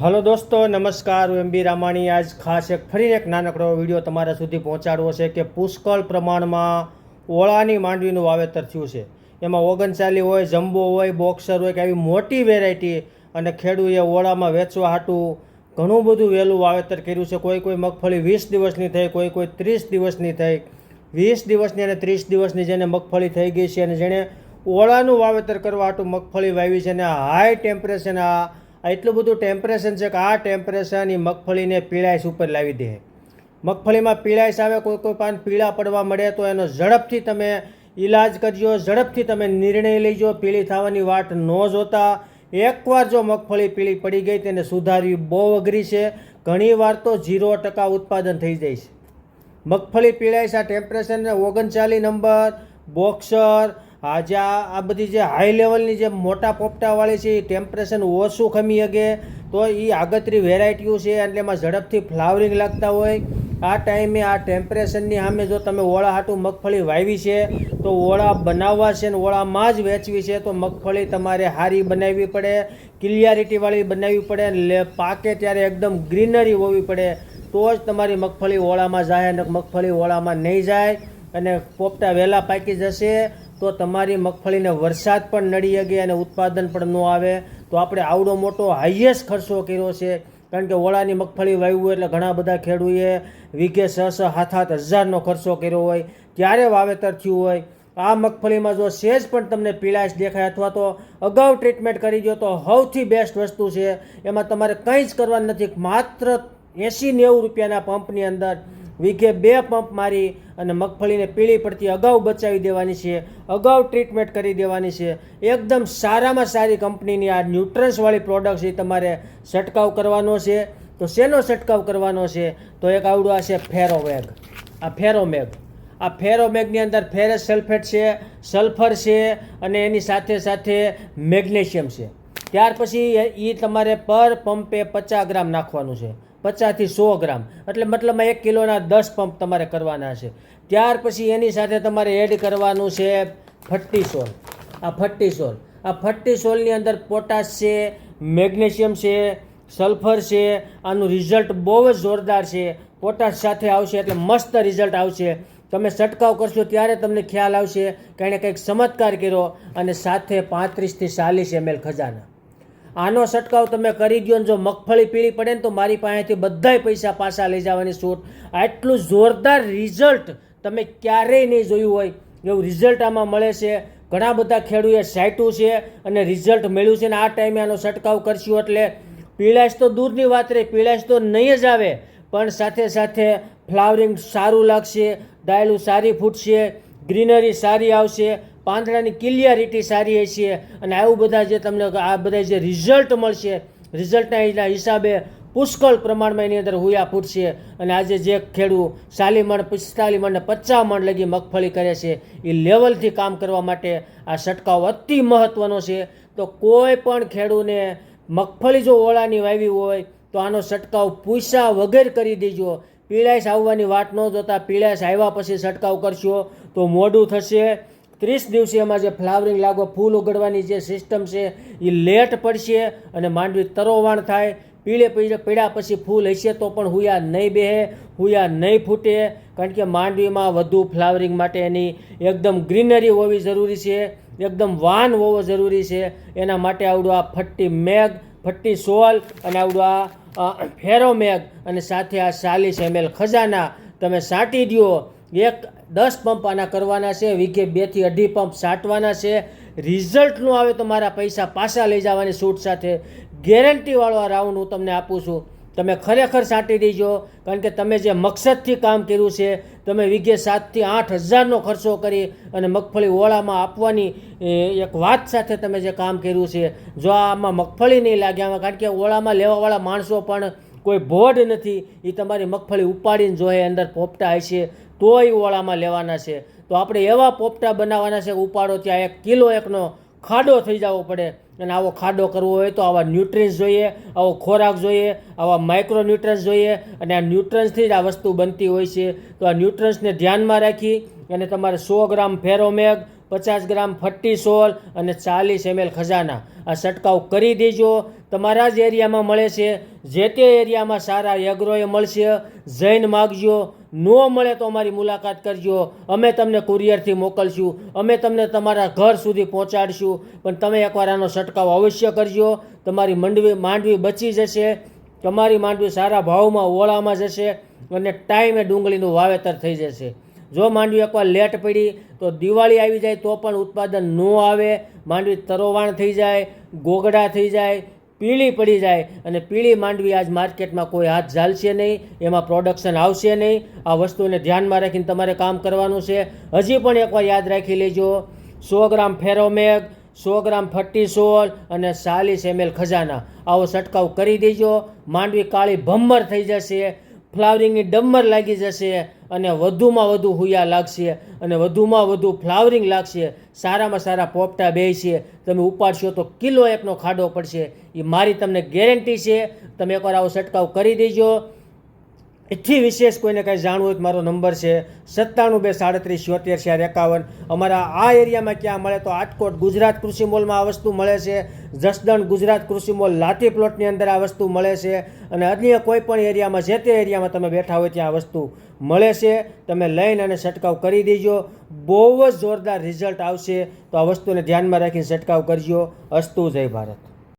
Hello દોસ્તો, નમસ્કાર, હું એમ બી રામાણી. આજ ખાસ એક ફરી એક નાનકડો વીડિયો તમારા સુધી પહોંચાડવો છે કે પુષ્કળ પ્રમાણમાં ઓળાની માંડવીનું વાવેતર થયું છે. એમાં ઓગણચાલી હોય, જમ્બો હોય બોક્સર હોય કે આવી મોટી વેરાયટી અને ખેડૂએ ઓળામાં વેચવા હાટું ઘણું બધું વહેલું વાવેતર કર્યું છે. કોઈ કોઈ મગફળી વીસ દિવસની થઈ, કોઈ કોઈ ત્રીસ દિવસની થઈ. વીસ દિવસની અને ત્રીસ દિવસની જેને મગફળી થઈ ગઈ છે અને જેણે ઓળાનું વાવેતર કરવા હાટું મગફળી વાવી છે અને હાઈ ટેમ્પરેચર આ આ એટલું બધું ટેમ્પરેશન છે કે આ ટેમ્પરેચરની મગફળીને પીળાશ ઉપર લાવી દે. મગફળીમાં પીળાશ આવે, કોઈ કોઈ પાન પીળા પડવા મળે તો એનો ઝડપથી તમે ઈલાજ કરજો, ઝડપથી તમે નિર્ણય લેજો, પીળી થવાની વાટ ન જોતા. એકવાર જો મગફળી પીળી પડી ગઈ તેને સુધારવી બહુ અઘરી છે. ઘણી વાર તો ઝીરો ટકા ઉત્પાદન થઈ જાય છે. મગફળી પીળાઈસ આ ટેમ્પરેશનને ઓગણચાલીસ નંબર બોક્સર આ જે આ બધી જે હાઈ લેવલની જે મોટા પોપટાવાળી છે, એ ટેમ્પરેચર ઓછું ખમી શકે, તો એ આગતરી વેરાયટીઓ છે, એટલે એમાં ઝડપથી ફ્લાવરિંગ લાગતા હોય. આ ટાઈમે આ ટેમ્પરેચરની સામે જો તમે ઓળા હાટું મગફળી વાવી છે, તો ઓળા બનાવવા છે ને ઓળામાં જ વેચવી છે, તો મગફળી તમારે સારી બનાવવી પડે ક્લિયારિટીવાળી બનાવવી પડે પાકે ત્યારે એકદમ ગ્રીનરી હોવી પડે, તો જ તમારી મગફળી ઓળામાં જાય અને મગફળી ઓળામાં નહીં જાય, અને પોપટા વહેલા પાકી જશે તો તમારી મગફળીને વરસાદ પણ નડી શકે અને ઉત્પાદન પણ ન આવે, તો આપણે આવડો મોટો હાઈએસ્ટ ખર્ચો કર્યો છે. કારણ કે ઓળાની મગફળી વાવ્યું એટલે ઘણા બધા ખેડૂએ વીઘે છ હાથ સાત હજારનો ખર્ચો કર્યો હોય ત્યારે વાવેતર થયું હોય? આ મગફળીમાં જો સેજ પણ તમને પીળાશ દેખાય અથવા તો અગાઉ ટ્રીટમેન્ટ કરી દો તો સૌથી બેસ્ટ વસ્તુ છે. એમાં તમારે કંઈ જ કરવાનું નથી. માત્ર એંસી નેવું રૂપિયાના પંપની અંદર વીઘે બે પંપ મારી અને મગફળીને પીળી પડતી અગાઉ બચાવી દેવાની છે, અગાઉ ટ્રીટમેન્ટ કરી દેવાની છે. એકદમ સારામાં સારી કંપનીની આ ન્યુટ્રન્સવાળી પ્રોડક્ટ છે તમારે છંટકાવ કરવાનો છે. તો શેનો છંટકાવ કરવાનો છે? તો એક આવડું આ છે ફેરોવેગ આ ફેરોમેગ. આ ફેરોમેગની અંદર ફેરસ સલ્ફેટ છે સલ્ફર છે અને એની સાથે સાથે મેગ્નેશિયમ છે. ત્યાર પછી એ તમારે પર પંપે પચાસ ગ્રામ નાખવાનું છે. પચાસથી સો ગ્રામ. એટલે મતલબમાં એક કિલોના દસ પંપ તમારે કરવાના છે. ત્યાર પછી એની સાથે તમારે એડ કરવાનું છે ફટ્ટીસોલ. આ ફટ્ટીસોલ. આ ફટ્ટીસોલની અંદર પોટાશ છે, મેગ્નેશિયમ છે, સલ્ફર છે, આનું રિઝલ્ટ બહુ જ જોરદાર છે. પોટાશ સાથે આવશે એટલે મસ્ત રિઝલ્ટ આવશે. તમે છંટકાવ કરશો ત્યારે તમને ખ્યાલ આવશે કે એણે કંઈક ચમત્કાર કર્યો અને સાથે પાંત્રીસથી ચાલીસ એમએલ ખજાના. આનો છંટકાવ તમે કરી દો ને જો મગફળી પીળી પડે ને તો મારી પાસેથી બધાય પૈસા પાછા લઈ જવાની છૂટ. આટલું જોરદાર રિઝલ્ટ તમે ક્યારેય નહીં જોયું હોય. એવું રિઝલ્ટ આમાં મળે છે. ઘણા બધા ખેડૂએ સાઇટું છે અને રિઝલ્ટ મળ્યું છે ને આ ટાઈમે આનો છંટકાવ કરશું એટલે પીળાશ તો દૂરની વાત રહી પીળાશ તો નહીં જ આવે. પણ સાથે સાથે ફ્લાવરિંગ સારું લાગશે ડાયલું સારી ફૂટશે ગ્રીનરી સારી આવશે પાંદડાની ક્લિયરિટી સારી હશે અને આવું બધા જે તમને આ બધા જે રિઝલ્ટ મળશે રિઝલ્ટના હિસાબે પુષ્કળ પ્રમાણમાં એની અંદર હુયા ફૂટશે. અને આજે જે ખેડૂત ચાલી મણ પિસ્તાલીસ મણ ને પચાસ મણ લગી મગફળી કરે છે, એ લેવલથી કામ કરવા માટે આ છંટકાવ અતિ મહત્ત્વનો છે. તો કોઈ પણ ખેડૂને મગફળી જો ઓળાની વાવી હોય, તો આનો છંટકાવ પૂછા વગર કરી દેજો. પીળાશ આવવાની વાટ ન જોતા પીળાશ આવ્યા પછી છંટકાવ કરશો તો મોડું થશે. ત્રીસ દિવસે એમાં જે ફ્લાવરિંગ લાગો, ફૂલ ઉગડવાની જે સિસ્ટમ છે એ લેટ પડશે અને માંડવી તરોવાણ થાય. પીળે પીળે પીળા પછી ફૂલ હશે તો પણ હુયા નહીં બેહે, હુયા નહીં ફૂટે. કારણ કે માંડવીમાં વધુ ફ્લાવરિંગ માટે એની એકદમ ગ્રીનરી હોવી જરૂરી છે, એકદમ વાન હોવો જરૂરી છે. એના માટે આવડું આ ફટ્ટી મેઘ, ફટ્ટી સોલ અને આવડું આ ફેરોમેગ અને સાથે આ ચાલીસ એમએલ ખજાના તમે સાંટી દો એક દસ પંપ આના કરવાના છે, વીઘે બેથી અઢી પંપ સાટવાના છે. રિઝલ્ટનું આવે તો મારા પૈસા પાછા લઈ જવાની છૂટ સાથે. ગેરંટીવાળો આ રાઉન્ડ હું તમને આપું છું. તમે ખરેખર સાંટી દેજો, કારણ કે તમે જે મકસદથી કામ કર્યું છે, તમે વીઘે સાતથી આઠ હજારનો ખર્ચો કરી અને મગફળી ઓળામાં આપવાની એક વાત સાથે તમે જે કામ કર્યું છે, જો આમાં મગફળી નહીં લાગે આમાં કારણ કે ઓળામાં લેવાવાળા માણસો પણ કોઈ ભોડ નથી એ તમારી મગફળી ઉપાડીને જોઈએ અંદર પોપટા હશે, તોય ઓળામાં લેવાના છે. તો આપણે એવા પોપટા બનાવવાના છે, ઉપાડો ત્યાં એક કિલો એકનો ખાડો થઈ જવો પડે. અને આવો ખાડો કરવો હોય તો આવા ન્યુટ્રિન્સ જોઈએ, આવો ખોરાક જોઈએ, આવા માઇક્રો ન્યુટ્રન્સ જોઈએ. અને આ ન્યુટ્રન્સથી જ આ વસ્તુ બનતી હોય છે. તો આ ન્યુટ્રન્સને ધ્યાનમાં રાખી અને તમારે સો ગ્રામ ફેરોમેગ પચાસ ગ્રામ ફટ્ટી સોલ અને ચાલીસ એમએલ ખજાના. આ છંટકાવ કરી દેજો. તમારા જ એરિયામાં મળે છે. જે તે એરિયામાં સારા એગ્રોએ મળશે, જૈન માગજો. ન મળે તો અમારી મુલાકાત કરજો. અમે તમને કુરિયરથી મોકલશું. અમે તમને તમારા ઘર સુધી પહોંચાડશું. પણ તમે એકવાર આનો છંટકાવ અવશ્ય કરજો. તમારી મંડવી, માંડવી બચી જશે. તમારી માંડવી સારા ભાવમાં ઓળામાં જશે અને ટાઈમે ડુંગળીનું વાવેતર થઈ જશે. જો માંડવી એકવાર લેટ પડી તો દિવાળી આવી જાય તો પણ ઉત્પાદન ન આવે. માંડવી તરોવાણ થઈ જાય, ગોગડા થઈ જાય, પીળી પડી જાય અને પીળી માંડવી આજ માર્કેટમાં કોઈ હાથ ઝાલશે નહીં, એમાં પ્રોડક્શન આવશે નહીં. આ વસ્તુને ધ્યાનમાં રાખીને તમારે કામ કરવાનું છે. હજી પણ એકવાર યાદ રાખી લેજો. સો ગ્રામ ફેરોમેગ, સો ગ્રામ ફટ્ટી સોલ અને ચાલીસ એમએલ ખજાના. આવો છંટકાવ કરી દેજો. માંડવી કાળી ભમ્મર થઈ જશે. ફ્લાવરિંગની ડમ્મર લાગી જશે અને વધુમાં વધુ હુયા લાગશે અને વધુમાં વધુ ફ્લાવરિંગ લાગશે. સારામાં સારા પોપટા બેસશે તમે ઉપાડશો તો કિલો એકનો ખાડો પડશે. એ મારી તમને ગેરંટી છે. તમે એકવાર આવો છંટકાવ કરી દેજો. એથી વિશેષ કોઈને કાંઈ જાણવું હોય તો મારો નંબર છે સત્તાણું બે સાડત્રીસ છોતેર ચાર એકાવન. અમારા આ એરિયામાં ક્યાં મળે તો આટકોટ ગુજરાત કૃષિ મોલમાં આ વસ્તુ મળે છે. જસદણ ગુજરાત કૃષિ મોલ લાતી પ્લોટની અંદર આ વસ્તુ મળે છે. અને અન્ય કોઈ પણ એરિયામાં જે તે એરિયામાં તમે બેઠા હોય ત્યાં આ વસ્તુ મળે છે. તમે લઈને અને છંટકાવ કરી દેજો. બહુ જ જોરદાર રિઝલ્ટ આવશે. તો આ વસ્તુને ધ્યાનમાં રાખીને છંટકાવ કરજો. અસ્તુ જય ભારત.